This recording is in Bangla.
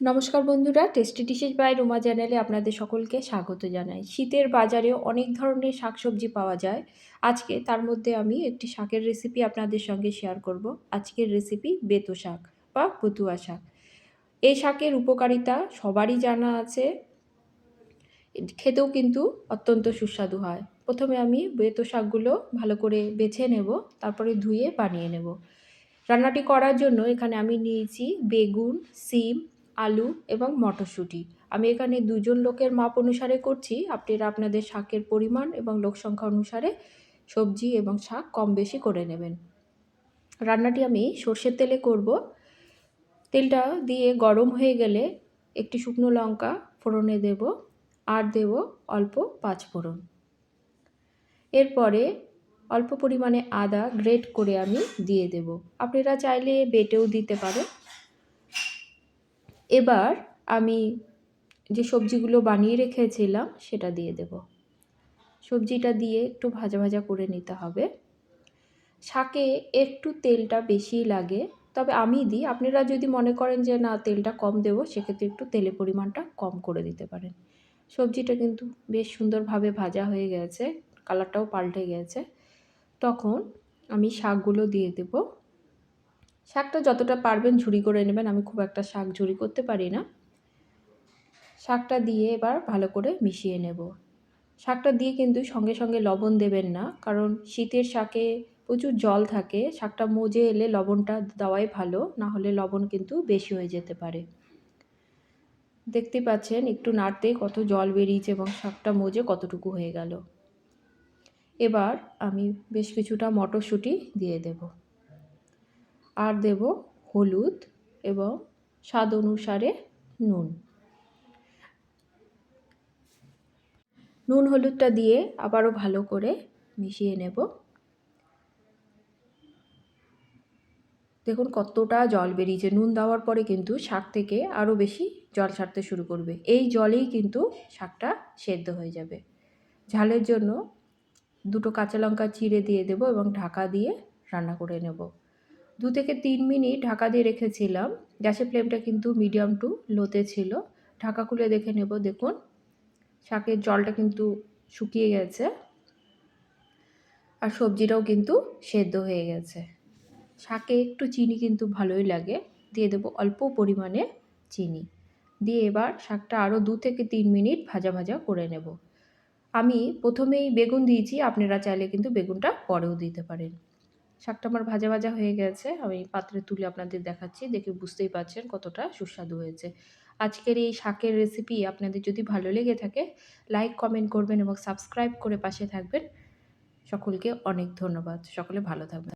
নমস্কার বন্ধুরা টেস্টি ডিশেস বাই রুমা চ্যানেলে আপনাদের সকলকে স্বাগত জানাই। শীতের বাজারে অনেক ধরনের শাকসবজি পাওয়া যায়। আজকে তার মধ্যে আমি একটি শাকের রেসিপি আপনাদের সঙ্গে শেয়ার করব। আজকের রেসিপি বেতো শাক বা পতুয়া শাক। এই শাকের উপকারিতা সবারই জানা আছে। খেতেও কিন্তু অত্যন্ত সুস্বাদু হয়। প্রথমে আমি বেতো শাকগুলো ভালো করে বেছে নেব, তারপরে ধুয়ে বানিয়ে নেব। রান্নাটি করার জন্য এখানে আমি নিয়েছি বেগুন, সিম আলু এবং মটরশুঁটি। আমি এখানে দুজন লোকের মাপ অনুসারে করছি। আপনারা আপনাদের শাকের পরিমাণ এবং লোক সংখ্যা অনুসারে সবজি এবং শাক কম বেশি করে নেবেন। রান্নাটি আমি সর্ষের তেলে করব। তেলটা দিয়ে গরম হয়ে গেলে একটি শুকনো লঙ্কা ফোড়নে দেব। আর দেব অল্প পাঁচ ফোড়ন। এরপরে অল্প পরিমাণে আদা গ্রেট করে আমি দিয়ে দেব। আপনারা চাইলে বেটেও দিতে পারেন। এবার আমি যে সবজিগুলো বানিয়ে রেখেছিলাম সেটা দিয়ে দেব। সবজিটা দিয়ে একটু ভাজা ভাজা করে নিতে হবে। শাকে একটু তেলটা বেশি লাগে, তবে আমি দিই। আপনারা যদি মনে করেন যে না, তেলটা কম দেবো, সেক্ষেত্রে একটু তেলের পরিমাণটা কম করে দিতে পারেন। সবজিটা কিন্তু বেশ সুন্দরভাবে ভাজা হয়ে গেছে, কালারটাও পাল্টে গেছে। তখন আমি শাকগুলো দিয়ে দেবো। শাকটা যতটা পারবেন ঝুরি করে নেবেন, আমি খুব একটা শাক ঝুরি করতে পারি না। শাকটা দিয়ে এবার ভালো করে মিশিয়ে নেব। শাকটা দিয়ে কিন্তু সঙ্গে সঙ্গে লবণ দেবেন না, কারণ শীতের শাকে প্রচুর জল থাকে, শাকটা মজে এলে লবণটা দেওয়াই ভালো, না হলে লবণ কিন্তু বেশি হয়ে যেতে পারে। দেখতে পাচ্ছেন, একটু নাড়তে কত জল বেরিয়েছে এবং শাকটা মজে কতটুকু হয়ে গেল। এবার আমি বেশ কিছুটা মটরশুঁটি দিয়ে দেবো। আর দেব হলুদ এবং স্বাদ অনুসারে নুন। নুন হলুদটা দিয়ে আবারও ভালো করে মিশিয়ে নেব। দেখুন কতটা জল বেরিয়েছে। নুন দেওয়ার পরে কিন্তু শাক থেকে আরও বেশি জল ছাড়তে শুরু করবে। এই জলেই কিন্তু শাকটা সেদ্ধ হয়ে যাবে। ঝালের জন্য দুটো কাঁচা লঙ্কা চিড়ে দিয়ে দেব এবং ঢাকা দিয়ে রান্না করে নেব। দু থেকে তিন মিনিট ঢাকা দিয়ে রেখেছিলাম। গ্যাসের ফ্লেমটা কিন্তু মিডিয়াম টু লোতে ছিল। ঢাকা খুলে দেখে নেব, দেখুন। শাকের জলটা কিন্তু শুকিয়ে গেছে। আর সবজিটাও কিন্তু সেদ্ধ হয়ে গেছে। শাকে একটু চিনি কিন্তু ভালোই লাগে। দিয়ে দেবো অল্প পরিমাণে চিনি। দিয়ে এবার শাকটা আরও দু থেকে তিন মিনিট ভাজা ভাজা করে নেব। আমি প্রথমেই বেগুন দিয়েছি, আপনারা চাইলে কিন্তু বেগুনটা পরেও দিতে পারেন। শাকটা আমার ভাজা ভাজা হয়ে গেছে। আমি পাত্রে তুলে আপনাদের দেখাচ্ছি, দেখে বুঝতেই পারছেন কতটা সুস্বাদু হয়েছে। আজকের এই শাকের রেসিপি আপনাদের যদি ভালো লেগে থাকে লাইক কমেন্ট করবেন এবং সাবস্ক্রাইব করে পাশে থাকবেন। সকলকে অনেক ধন্যবাদ। সকলে ভালো থাকবেন।